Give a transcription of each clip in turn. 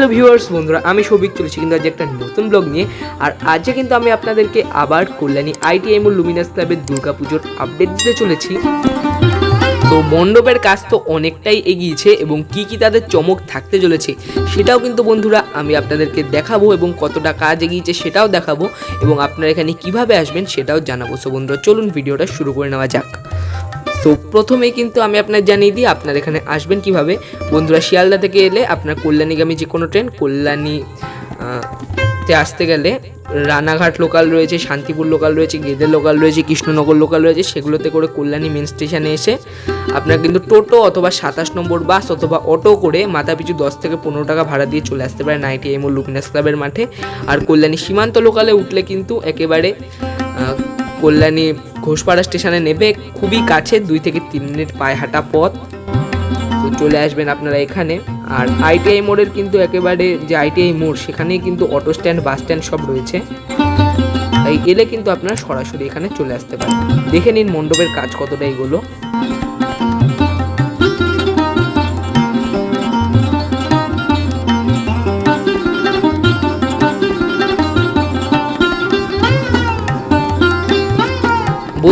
Hello viewers বন্ধুরা, আমি সৌভিক চলেছি কিন্তু আজ একটা নতুন ব্লগ নিয়ে। আর আজকে কিন্তু আমি আপনাদেরকে আবার কল্যাণী আইটিএম লুমিনাস ক্লাবের দুর্গাপুজোর আপডেট দিতে চলেছি। তো মণ্ডপের কাজ তো অনেকটাই এগিয়েছে এবং কি কি তাদের চমক থাকতে চলেছে সেটাও কিন্তু বন্ধুরা আমি আপনাদেরকে দেখাবো এবং কতটা কাজ এগিয়েছে সেটাও দেখাবো এবং আপনারা এখানে কীভাবে আসবেন সেটাও জানাব। সো বন্ধুরা, চলুন ভিডিওটা শুরু করে নেওয়া যাক। তো প্রথমেই কিন্তু আমি আপনার জানিয়ে দিই, আপনার এখানে আসবেন কীভাবে? বন্ধুরা, শিয়ালদা থেকে এলে আপনার কল্যাণীগামী যে কোনো ট্রেন, কল্যাণী তে আসতে গেলে রানাঘাট লোকাল রয়েছে, শান্তিপুর লোকাল রয়েছে গেদে লোকাল রয়েছে, কৃষ্ণনগর লোকাল রয়েছে, সেগুলোতে করে কল্যাণী মেন স্টেশনে এসে আপনার কিন্তু টোটো অথবা সাতাশ নম্বর বাস অথবা অটো করে মাথা পিছু দশ থেকে পনেরো টাকা ভাড়া দিয়ে চলে আসতে পারে নাইটি এম ও লুমিনাস ক্লাবের মাঠে। আর কল্যাণী সীমান্ত লোকালে উঠলে কিন্তু একেবারে কল্যাণী ঘোষপাড়া স্টেশনে নেবে। খুবই কাছে, দুই থেকে তিন মিনিট পায়ে হাঁটা পথ। তো চলে আসবেন আপনারা এখানে। আর আইটিআই মোড়ের কিন্তু একেবারে যে আইটিআই মোড়, সেখানেই কিন্তু অটো স্ট্যান্ড, বাস স্ট্যান্ড সব রয়েছে। তাই এলে কিন্তু আপনারা সরাসরি এখানে চলে আসতে পারেন। দেখে নিন মণ্ডপের কাজ কতটা এগুলো।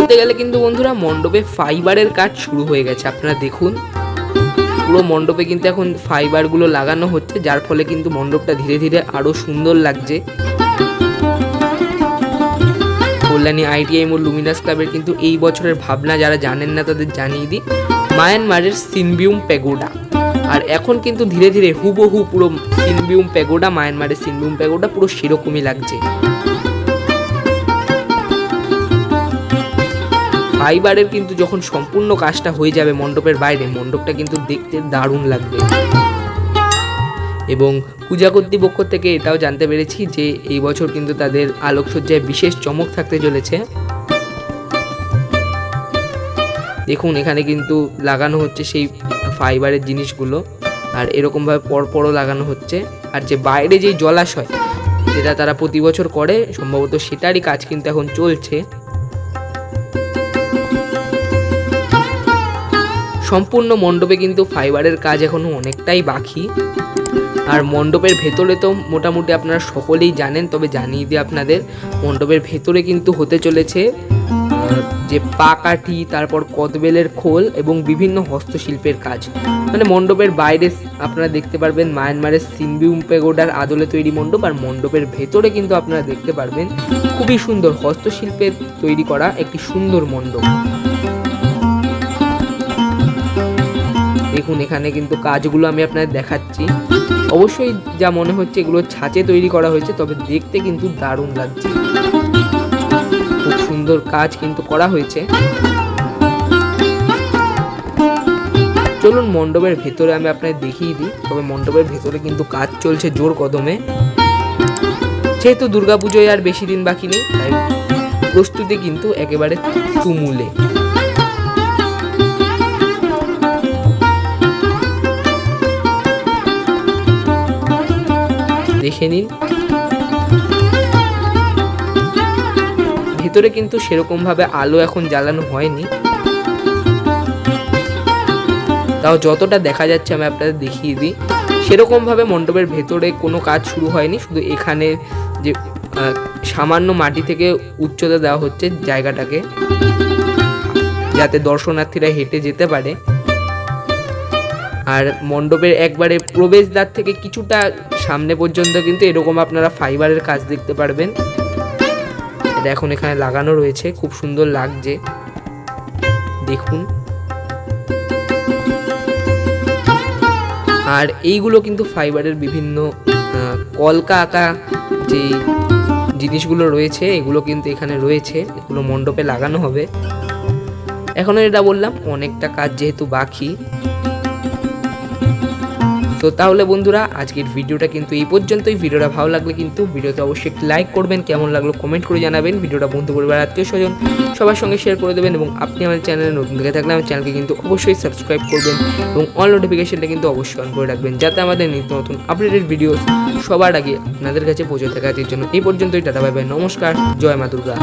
বলতে গেলে কিন্তু বন্ধুরা মণ্ডপে ফাইবারের কাজ শুরু হয়ে গেছে, আপনারা দেখুন। পুরো মণ্ডপে কিন্তু এখন ফাইবারগুলো লাগানো হচ্ছে, যার ফলে কিন্তু মণ্ডপটা ধীরে ধীরে আরও সুন্দর লাগছে। কল্যাণী আইটিআই ও লুমিনাস ক্লাবের কিন্তু এই বছরের ভাবনা, যারা জানেন না তাদের জানিয়ে দিই, মায়ানমারের সিনবিউম প্যাগোডা। আর এখন কিন্তু ধীরে ধীরে হুবহু পুরো সিনবিউম প্যাগোডা, মায়ানমারের সিনবিউম পেগোডা পুরো সেরকমই লাগছে। ফাইবারের কিন্তু যখন সম্পূর্ণ কাজটা হয়ে যাবে মণ্ডপের বাইরে, মণ্ডপটা কিন্তু দেখতে দারুণ লাগবে। এবং পূজা কর্তৃপক্ষ থেকে এটাও জানতে পেরেছি যে এই বছর কিন্তু তাদের আলোকসজ্জায় বিশেষ চমক থাকতে চলেছে। দেখুন, এখানে কিন্তু লাগানো হচ্ছে সেই ফাইবারের জিনিসগুলো, আর এরকমভাবে পরপরও লাগানো হচ্ছে। আর যে বাইরে যেই জলাশয়, যেটা তারা প্রতি বছর করে, সম্ভবত সেটারই কাজ কিন্তু এখন চলছে। সম্পূর্ণ মণ্ডপে কিন্তু ফাইবারের কাজ এখনও অনেকটাই বাকি। আর মণ্ডপের ভেতরে তো মোটামুটি আপনারা সকলেই জানেন, তবে জানিয়ে দিই আপনাদের, মণ্ডপের ভেতরে কিন্তু হতে চলেছে যে পাকাঠি তারপর কদবেলের খোল এবং বিভিন্ন হস্তশিল্পের কাজ। মানে মণ্ডপের বাইরে আপনারা দেখতে পারবেন মায়ানমারের সিনবিউম পেগোডার আদলে তৈরি মণ্ডপ, আর মণ্ডপের ভেতরে কিন্তু আপনারা দেখতে পারবেন খুবই সুন্দর হস্তশিল্পের তৈরি করা একটি সুন্দর মণ্ডপ। দেখুন, এখানে কিন্তু কাজগুলো আমি আপনাদের দেখাচ্ছি। অবশ্যই যা মনে হচ্ছে এগুলো ছাঁচে তৈরি করা হয়েছে, তবে দেখতে কিন্তু দারুণ লাগছে। খুব সুন্দর কাজ কিন্তু করা হয়েছে। চলুন, মণ্ডপের ভেতরে আমি আপনাদের দেখিয়ে দিই, তবে মণ্ডপের ভেতরে কিন্তু কাজ চলছে জোর কদমে। যেহেতু দুর্গাপুজোয় আর বেশি দিন বাকি নেই, তাই প্রস্তুতি কিন্তু একেবারে তুমুলে। দেখে নিন। ভেতরে কিন্তু সেরকমভাবে আলো এখন জ্বালানো হয়নি। তাও যতটা দেখা যাচ্ছে, আমি আপনাদের দেখিয়ে দিই। সেরকমভাবে মণ্ডপের ভেতরে কোনো কাজ শুরু হয়নি, শুধু এখানে যে সামান্য মাটি থেকে উচ্চতা দেওয়া হচ্ছে জায়গাটাকে, যাতে দর্শনার্থীরা হেঁটে যেতে পারে। আর মণ্ডপের একবারে প্রবেশদ্বার থেকে কিছুটা সামনে পর্যন্ত কিন্তু এরকম আপনারা ফাইবারের কাজ দেখতে পারবেন। এটা এখন এখানে লাগানো রয়েছে, খুব সুন্দর লাগছে। দেখুন। আর এইগুলো কিন্তু ফাইবারের বিভিন্ন কলকা আঁকা যে জিনিসগুলো রয়েছে, এগুলো কিন্তু এখানে রয়েছে। এগুলো মণ্ডপে লাগানো হবে। এখনও এটা বললাম, অনেকটা কাজ যেহেতু বাকি। তো তাহলে বন্ধুরা, আজকের ভিডিওটা কিন্তু এই পর্যন্তই। ভিডিওটা ভালো লাগলে কিন্তু ভিডিওতে অবশ্যই একটি লাইক করবেন, কেমন লাগল কমেন্ট করে জানাবেন। ভিডিওটা বন্ধু পরিবার আত্মীয় স্বজন সবার সঙ্গে শেয়ার করে দেবেন এবং আপনি আমার চ্যানেলে নতুন দেখে থাকলে আমার চ্যানেলকে কিন্তু অবশ্যই সাবস্ক্রাইব করবেন এবং অল নোটিফিকেশনটা কিন্তু অবশ্যই অন করে রাখবেন, যাতে আমাদের নিত্য নতুন আপডেটেড ভিডিও সবার আগে আপনাদের কাছে পৌঁছে থাকার জন্য। এই পর্যন্তই, টাটা বাই নমস্কার, জয় মা দুর্গা।